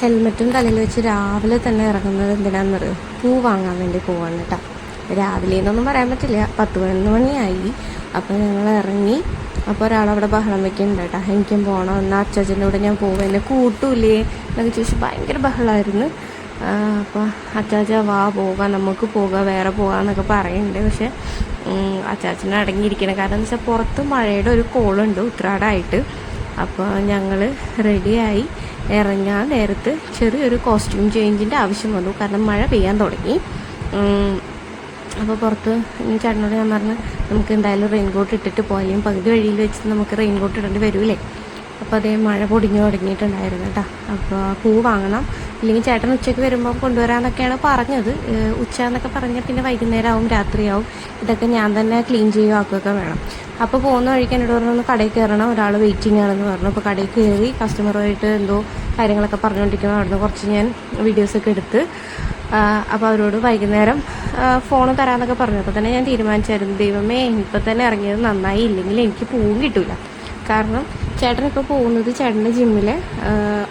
ഹെൽമെറ്റും തലയിൽ വെച്ച് രാവിലെ തന്നെ ഇറങ്ങുന്നത് എന്തിനാണെന്നറിയോ പൂ വാങ്ങാൻ വേണ്ടി പോവാണ് കേട്ടോ രാവിലെ എന്നൊന്നും പറയാൻ പറ്റില്ല. പത്ത് പതിനൊന്ന് മണിയായി. അപ്പോൾ ഞങ്ങൾ ഇറങ്ങി. അപ്പോൾ ഒരാളവിടെ ബഹളം വെക്കുന്നുണ്ട് കേട്ടോ എനിക്കും പോകണം എന്നാൽ അച്ചാച്ചന്റെ കൂടെ ഞാൻ പോകും എന്നെ കൂട്ടൂലേ? എന്നൊക്കെ ചോദിച്ചു ഭയങ്കര ബഹളമായിരുന്നു അപ്പോൾ അച്ചാച്ച വാ പോകാം നമുക്ക് പോകാം. വേറെ പോകാമെന്നൊക്കെ പറയുന്നുണ്ട് പക്ഷെ അച്ചാച്ചനെ അടങ്ങിയിരിക്കണം കാരണം എന്ന് വെച്ചാൽ പുറത്ത് മഴയുടെ ഒരു കോളുണ്ട് ഉത്രാടായിട്ട്. അപ്പോൾ ഞങ്ങൾ റെഡിയായി ഇറങ്ങാൻ നേരത്ത് ചെറിയൊരു കോസ്റ്റ്യൂം ചേഞ്ചിന്റെ ആവശ്യം വന്നു. കാരണം മഴ പെയ്യാൻ തുടങ്ങി. അപ്പോൾ പുറത്ത് ചേട്ടനോട് ഞാൻ പറഞ്ഞു നമുക്ക് എന്തായാലും റെയിൻകോട്ട് ഇട്ടിട്ട് പോയാലും പകുതി വഴിയിൽ വെച്ച് നമുക്ക് റെയിൻകോട്ട് ഇടേണ്ടി വരൂലേ അപ്പോൾ അതേ മഴ പൊടിഞ്ഞു തുടങ്ങിയിട്ടുണ്ടായിരുന്നു കേട്ടോ. അപ്പോൾ പൂ വാങ്ങണം. ഇല്ലെങ്കിൽ ചേട്ടൻ ഉച്ചയ്ക്ക് വരുമ്പോൾ കൊണ്ടുവരാമെന്നൊക്കെയാണ് പറഞ്ഞത്. ഉച്ച എന്നൊക്കെ പറഞ്ഞാൽ പിന്നെ വൈകുന്നേരം ആവും രാത്രിയാവും. ഇതൊക്കെ ഞാൻ തന്നെ ക്ലീൻ ചെയ്യുകയൊക്കെ വേണം. അപ്പോൾ പോകുന്ന വഴിക്ക് എന്നോട് പറഞ്ഞു ഒന്ന് കടയിൽ കയറണം. ഒരാൾ വെയിറ്റിംഗ് ആണെന്ന് പറഞ്ഞു. അപ്പോൾ കടയിൽ കയറി കസ്റ്റമറുമായിട്ട് എന്തോ കാര്യങ്ങളൊക്കെ പറഞ്ഞുകൊണ്ടിരിക്കണം അവിടുന്ന് കുറച്ച് ഞാൻ വീഡിയോസൊക്കെ എടുത്ത് അപ്പോൾ അവരോട് വൈകുന്നേരം ഫോൺ തരാമെന്നൊക്കെ പറഞ്ഞു. അപ്പോൾ തന്നെ ഞാൻ തീരുമാനിച്ചായിരുന്നു. ദൈവമേ ഇപ്പം തന്നെ ഇറങ്ങിയത് നന്നായി. ഇല്ലെങ്കിൽ എനിക്ക് പൂവും കിട്ടില്ല കാരണം ചേട്ടനൊക്കെ പോകുന്നത് ചേട്ടന്റെ ജിമ്മിലെ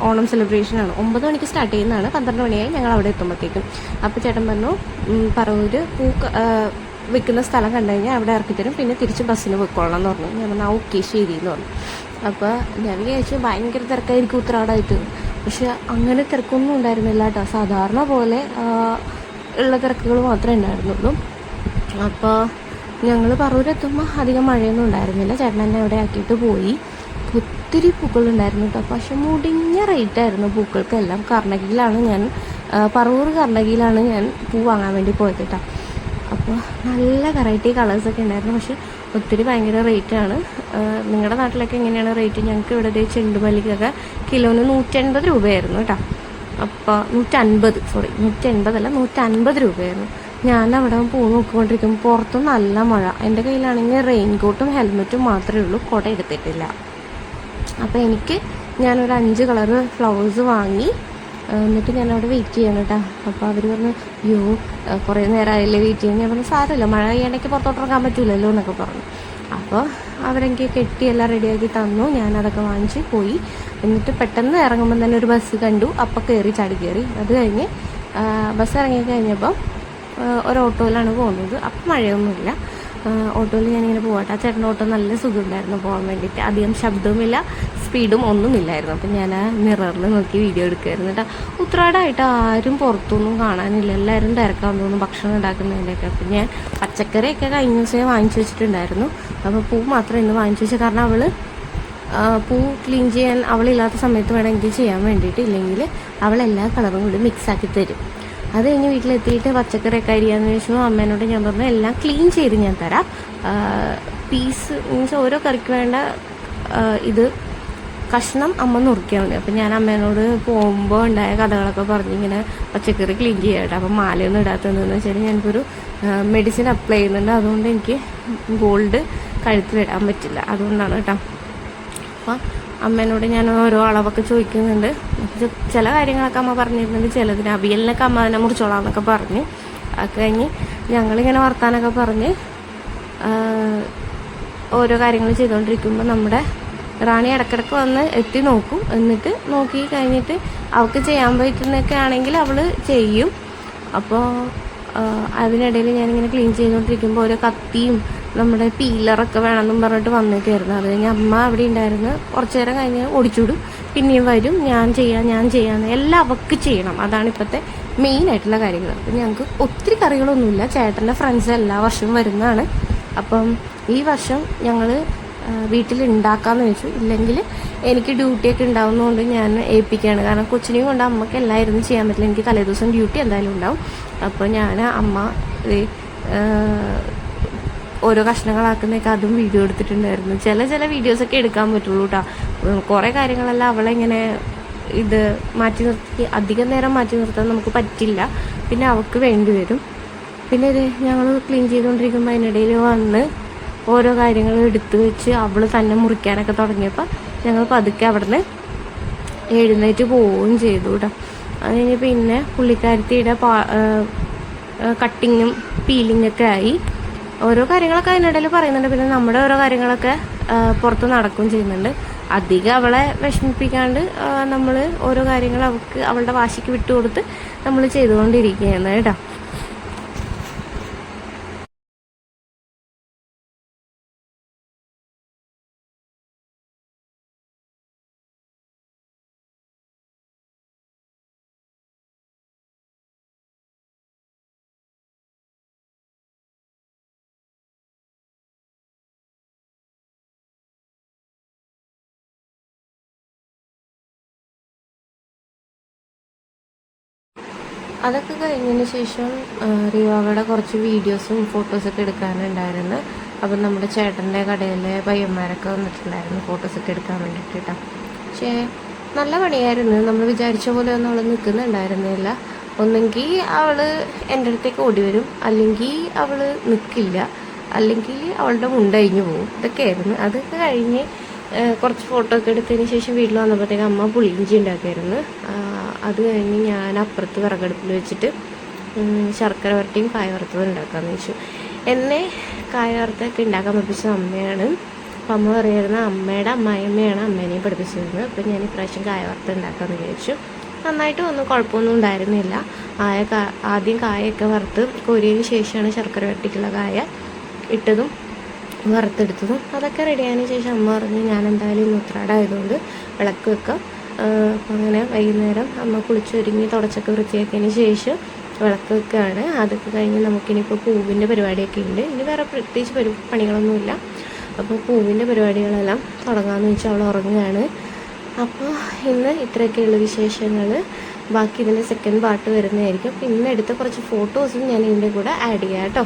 ഓണം സെലിബ്രേഷനാണ് ഒമ്പത് മണിക്ക് സ്റ്റാർട്ട് ചെയ്യുന്നതാണ്. പന്ത്രണ്ട് മണിയായി ഞങ്ങൾ അവിടെ എത്തുമ്പോഴത്തേക്കും. അപ്പോൾ ചേട്ടൻ പറഞ്ഞു പറവൂര് പൂ വിൽക്കുന്ന സ്ഥലം കണ്ടു കഴിഞ്ഞാൽ അവിടെ ഇറക്കിത്തരും പിന്നെ തിരിച്ച് ബസ്സിന് പോയിക്കോളണം എന്ന് പറഞ്ഞു. ഞാൻ പറഞ്ഞു ഓക്കെ ശരി എന്ന് പറഞ്ഞു. അപ്പോൾ ഞാൻ വിചാരിച്ചു ഭയങ്കര തിരക്കായിരിക്കും ഉത്രാടായിട്ട് പക്ഷെ അങ്ങനെ തിരക്കൊന്നും ഉണ്ടായിരുന്നില്ല കേട്ടോ. സാധാരണ പോലെ ഉള്ള തിരക്കുകൾ മാത്രമേ ഉണ്ടായിരുന്നുള്ളൂ. അപ്പോൾ ഞങ്ങൾ പറവൂരെത്തുമ്പോൾ അധികം മഴയൊന്നും ഉണ്ടായിരുന്നില്ല. ചേട്ടൻ എന്നെ അവിടെ ആക്കിയിട്ട് പോയി. ഒത്തിരി പൂക്കളുണ്ടായിരുന്നു കേട്ടോ. പക്ഷെ മുടിഞ്ഞ റേറ്റ് ആയിരുന്നു പൂക്കൾക്കെല്ലാം. കർണകിയിലാണ് ഞാൻ പറവൂർ കർണകിയിലാണ് ഞാൻ പൂ വാങ്ങാൻ വേണ്ടി പോയത് കേട്ടോ. അപ്പോൾ നല്ല വെറൈറ്റി കളേഴ്സൊക്കെ ഉണ്ടായിരുന്നു. പക്ഷെ ഒത്തിരി ഭയങ്കര റേറ്റാണ് നിങ്ങളുടെ നാട്ടിലൊക്കെ എങ്ങനെയാണ് റേറ്റ് ഞങ്ങൾക്ക് ഇവിടെ ഒരു ചെണ്ടുമല്ലിക്കൊക്കെ കിലോന് നൂറ്റൻപത് രൂപയായിരുന്നു കേട്ടോ. അപ്പോൾ നൂറ്റൻപത് സോറി നൂറ്റൻപതല്ല നൂറ്റൻപത് രൂപയായിരുന്നു. ഞാൻ അവിടെ പൂ നോക്കിക്കൊണ്ടിരിക്കും പുറത്ത് നല്ല മഴ. എന്റെ കയ്യിലാണെങ്കിൽ റെയിൻകോട്ടും ഹെൽമെറ്റും മാത്രമേ ഉള്ളൂ. കുട എടുത്തിട്ടില്ല. അപ്പോൾ എനിക്ക് ഞാനൊരു അഞ്ച് കളറ് ഫ്ലവേഴ്സ് വാങ്ങി എന്നിട്ട് ഞാൻ അവിടെ വെയിറ്റ് ചെയ്യണം കേട്ടോ അപ്പോൾ അവർ പറഞ്ഞു യോ കുറേ നേരമായില്ലേ വെയിറ്റ് ചെയ്യാൻ. ഞാൻ പറഞ്ഞു സാരമില്ല മഴ പെയ്യാണ്ടൊക്കെ പുറത്തോട്ട് ഇറങ്ങാൻ പറ്റില്ലല്ലോ എന്നൊക്കെ പറഞ്ഞു. അപ്പോൾ അവരെനിക്ക് കെട്ടി എല്ലാം റെഡിയാക്കി തന്നു. ഞാനതൊക്കെ വാങ്ങിച്ച് പോയി. എന്നിട്ട് പെട്ടെന്ന് ഇറങ്ങുമ്പോൾ തന്നെ ഒരു ബസ് കണ്ടു. അപ്പം കയറി ചാടി കയറി അത് കഴിഞ്ഞ് ബസ് ഇറങ്ങി കഴിഞ്ഞപ്പോൾ ആ, ഒരു ഓട്ടോയിലാണ് പോകുന്നത്. അപ്പം മഴയൊന്നുമില്ല. ഓട്ടോയിൽ ഞാനിങ്ങനെ പോകട്ടെ ആ ചേട്ടന്റെ ഓട്ടോ നല്ല സുഖമുണ്ടായിരുന്നു പോകാൻ വേണ്ടിയിട്ട്. അധികം ശബ്ദവുമില്ല സ്പീഡും ഒന്നുമില്ലായിരുന്നു. അപ്പം ഞാൻ ആ മിററിൽ നോക്കി വീഡിയോ എടുക്കുമായിരുന്നു കേട്ടോ. ഉത്രാടായിട്ട് ആരും പുറത്തൊന്നും കാണാനില്ല. എല്ലാവരും തിരക്കാൻ തോന്നുന്നു ഭക്ഷണം ഉണ്ടാക്കുന്നതിന്റെയൊക്കെ. അപ്പം ഞാൻ പച്ചക്കറിയൊക്കെ കഴിഞ്ഞ ദിവസം വാങ്ങിച്ചു വെച്ചിട്ടുണ്ടായിരുന്നു. അപ്പോൾ പൂ മാത്രം ഇന്ന് വാങ്ങിച്ചു വെച്ചത് കാരണം അവൾ പൂ ക്ലീൻ ചെയ്യാൻ അവളില്ലാത്ത സമയത്ത് വേണമെങ്കിൽ ചെയ്യാൻ വേണ്ടിയിട്ട് ഇല്ലെങ്കിൽ അവൾ എല്ലാ കളറും കൂടി മിക്സ് ആക്കി തരും. അത് കഴിഞ്ഞ് വീട്ടിലെത്തിയിട്ട് പച്ചക്കറിയൊക്കെ അരിയാന്ന് ചോദിച്ചപ്പോൾ അമ്മേനോട് ഞാൻ പറഞ്ഞു എല്ലാം ക്ലീൻ ചെയ്ത് ഞാൻ തരാം. പീസ് മീൻസ് ഓരോ കറിക്ക് വേണ്ട ഇത് കഷ്ണം അമ്മ നുറുക്കിയാൽ മതി. അപ്പം ഞാൻ അമ്മേനോട് പോകുമ്പോൾ ഉണ്ടായ കഥകളൊക്കെ പറഞ്ഞ് ഇങ്ങനെ പച്ചക്കറി ക്ലീൻ ചെയ്യട്ടെ. അപ്പം മാലയൊന്നും ഇടാത്തതെന്ന് വെച്ചാൽ ഞാനിപ്പോൾ മെഡിസിൻ അപ്ലൈ ചെയ്യുന്നുണ്ട്. അതുകൊണ്ട് എനിക്ക് ഗോൾഡ് കഴുത്തിലിടാൻ പറ്റില്ല. അതുകൊണ്ടാണ് കേട്ടോ. അപ്പം അമ്മേനോട് ഞാൻ ഓരോ അളവൊക്കെ ചോദിക്കുന്നുണ്ട്. ചില കാര്യങ്ങളൊക്കെ അമ്മ പറഞ്ഞിരുന്നുണ്ട്. ചിലതിന് അവിയലിനൊക്കെ അമ്മ അതിനെ മുറിച്ചോളാം എന്നൊക്കെ പറഞ്ഞ്. അത് കഴിഞ്ഞ് ഞങ്ങളിങ്ങനെ വർത്താനൊക്കെ പറഞ്ഞ് ഓരോ കാര്യങ്ങൾ ചെയ്തുകൊണ്ടിരിക്കുമ്പോൾ നമ്മുടെ റാണി ഇടക്കിടക്ക് വന്ന് എത്തി നോക്കും. എന്നിട്ട് നോക്കി കഴിഞ്ഞിട്ട് അവൾക്ക് ചെയ്യാൻ പറ്റുന്നൊക്കെ ആണെങ്കിൽ അവൾ ചെയ്യും. അപ്പോൾ അതിനിടയിൽ ഞാനിങ്ങനെ ക്ലീൻ ചെയ്തുകൊണ്ടിരിക്കുമ്പോൾ ഓരോ കത്തിയും നമ്മുടെ പീലറൊക്കെ വേണമെന്നും പറഞ്ഞിട്ട് വന്നേക്കായിരുന്നു. അത് കഴിഞ്ഞ് അമ്മ അവിടെ ഉണ്ടായിരുന്നു. കുറച്ച് നേരം കഴിഞ്ഞ് ഓടിച്ചുവിടും പിന്നെയും വരും. ഞാൻ ചെയ്യാം ഞാൻ ചെയ്യാം. എല്ലാം അവക്ക് ചെയ്യണം. അതാണ് ഇപ്പോഴത്തെ മെയിൻ ആയിട്ടുള്ള കാര്യങ്ങൾ. അപ്പം ഞങ്ങൾക്ക് ഒത്തിരി കറികളൊന്നുമില്ല. ചേട്ടന്റെ ഫ്രണ്ട്സ് എല്ലാ വർഷവും വരുന്നതാണ്. അപ്പം ഈ വർഷം ഞങ്ങൾ വീട്ടിൽ ഉണ്ടാക്കാമെന്ന് വെച്ചു. ഇല്ലെങ്കിൽ എനിക്ക് ഡ്യൂട്ടിയൊക്കെ ഉണ്ടാവുന്നതുകൊണ്ട് ഞാൻ ഏൽപ്പിക്കുകയാണ്. കാരണം കൊച്ചിനെയും കൊണ്ട് അമ്മയ്ക്ക് എല്ലായിരുന്നു ചെയ്യാൻ പറ്റില്ല. എനിക്ക് തലേദിവസം ഡ്യൂട്ടി എന്തായാലും ഉണ്ടാവും. അപ്പോൾ ഞാൻ അമ്മ ഓരോ കഷ്ണങ്ങളാക്കുന്നതൊക്കെ അതും വീഡിയോ എടുത്തിട്ടുണ്ടായിരുന്നു. ചില ചില വീഡിയോസൊക്കെ എടുക്കാൻ പറ്റുള്ളൂ കേട്ടോ കുറേ കാര്യങ്ങളെല്ലാം അവളെങ്ങനെ ഇത് മാറ്റി നിർത്തി അധികം നേരം മാറ്റി നിർത്താൻ നമുക്ക് പറ്റില്ല. പിന്നെ അവൾക്ക് വേണ്ടി വരും. പിന്നെ ഇത് ഞങ്ങൾ ക്ലീൻ ചെയ്തുകൊണ്ടിരിക്കുമ്പോൾ അതിനിടയിൽ വന്ന് ഓരോ കാര്യങ്ങൾ എടുത്തു വെച്ച് അവൾ തന്നെ മുറിക്കാനൊക്കെ തുടങ്ങിയപ്പോൾ ഞങ്ങൾ പതുക്കെ അവിടുന്ന് എഴുന്നേറ്റ് പോവുകയും ചെയ്തു കേട്ടോ അത് കഴിഞ്ഞ് പിന്നെ പുള്ളിക്കാരത്തിയുടെ പാ കട്ടിങ്ങും പീലിങ്ങൊക്കെ ആയി. ഓരോ കാര്യങ്ങളൊക്കെ അതിനിടയിൽ പറയുന്നുണ്ട്. പിന്നെ നമ്മുടെ ഓരോ കാര്യങ്ങളൊക്കെ പുറത്ത് നടക്കുകയും ചെയ്യുന്നുണ്ട്. അധികം അവളെ വിഷമിപ്പിക്കാണ്ട് നമ്മൾ ഓരോ കാര്യങ്ങൾ അവൾക്ക് അവളുടെ വാശിക്ക് വിട്ടുകൊടുത്ത് നമ്മൾ ചെയ്തുകൊണ്ടിരിക്കുകയാണ് കേട്ടോ. അതൊക്കെ കഴിഞ്ഞതിന് ശേഷം റിയോവയുടെ കുറച്ച് വീഡിയോസും ഫോട്ടോസൊക്കെ എടുക്കാനുണ്ടായിരുന്നു. അപ്പം നമ്മുടെ ചേട്ടന്റെ കടയിലെ പയ്യന്മാരൊക്കെ വന്നിട്ടുണ്ടായിരുന്നു ഫോട്ടോസൊക്കെ എടുക്കാൻ വേണ്ടിയിട്ട് കേട്ടോ പക്ഷേ നല്ല പണിയായിരുന്നു. നമ്മൾ വിചാരിച്ച പോലെ ഒന്നും അവൾ നിൽക്കുന്നുണ്ടായിരുന്നില്ല ഒന്നെങ്കിൽ അവൾ എന്റെ അടുത്തേക്ക് ഓടി വരും. അല്ലെങ്കിൽ അവൾ നിൽക്കില്ല അല്ലെങ്കിൽ അവളുടെ മുണ്ടഴിഞ്ഞു പോകും. ഇതൊക്കെയായിരുന്നു അതൊക്കെ കഴിഞ്ഞ് കുറച്ച് ഫോട്ടോ ഒക്കെ എടുത്തതിന് ശേഷം വീട്ടിൽ വന്നപ്പോഴത്തേക്ക് അമ്മ പുളിയിഞ്ചി ഉണ്ടാക്കിയായിരുന്നു. അത് കഴിഞ്ഞ് ഞാൻ അപ്പുറത്ത് വിറകടുപ്പിൽ വെച്ചിട്ട് ശർക്കര വരട്ടിയും കായ വറുത്തതും ഉണ്ടാക്കാമെന്ന് വെച്ചു. എന്നെ കായ വറുത്തൊക്കെ ഉണ്ടാക്കാൻ പഠിപ്പിച്ചത് അമ്മയാണ്. അപ്പം അമ്മ പറയുന്നത് അമ്മയുടെ അമ്മായിയമ്മയാണ് അമ്മേനെയും പഠിപ്പിച്ചിരുന്നത്. അപ്പം ഞാൻ ഇപ്രാവശ്യം കായ വറുത്ത് ഉണ്ടാക്കാമെന്ന് വിചാരിച്ചു. നന്നായിട്ട് ഒന്നും കുഴപ്പമൊന്നും ഉണ്ടായിരുന്നില്ല. ആയ ആദ്യം കായൊക്കെ വറുത്ത് കോരിയതിന് ശേഷമാണ് ശർക്കര വരട്ടിക്കുള്ള കായ ഇട്ടതും വറുത്തെടുത്തതും. അതൊക്കെ റെഡിയായതിനു ശേഷം അമ്മ പറഞ്ഞു ഞാൻ എന്തായാലും ഉത്രാടായതുകൊണ്ട് വിളക്ക് വെക്കാം. ആഹ് അപ്പം അങ്ങനെ വൈകുന്നേരം അമ്മ കുളിച്ചൊരുങ്ങി തുടച്ചൊക്കെ വൃത്തിയാക്കിയതിന് ശേഷം വിളക്ക് വെക്കുകയാണ് അതൊക്കെ കഴിഞ്ഞ് നമുക്കിനിപ്പോൾ പൂവിന്റെ പരിപാടിയൊക്കെ ഉണ്ട്. ഇനി വേറെ പ്രത്യേകിച്ച് പരി പണികളൊന്നുമില്ല. അപ്പോൾ പൂവിന്റെ പരിപാടികളെല്ലാം തുടങ്ങാമെന്ന് വെച്ചാൽ അവൾ ഉറങ്ങുകയാണ് അപ്പോൾ ഇന്ന് ഇത്രയൊക്കെയുള്ള വിശേഷങ്ങൾ ബാക്കി ഇതിന്റെ സെക്കൻഡ് പാർട്ട് വരുന്നതായിരിക്കും. പിന്നെ എടുത്ത കുറച്ച് ഫോട്ടോസും ഞാൻ ഇതിന്റെ കൂടെ ആഡ് ചെയ്യാം കേട്ടോ.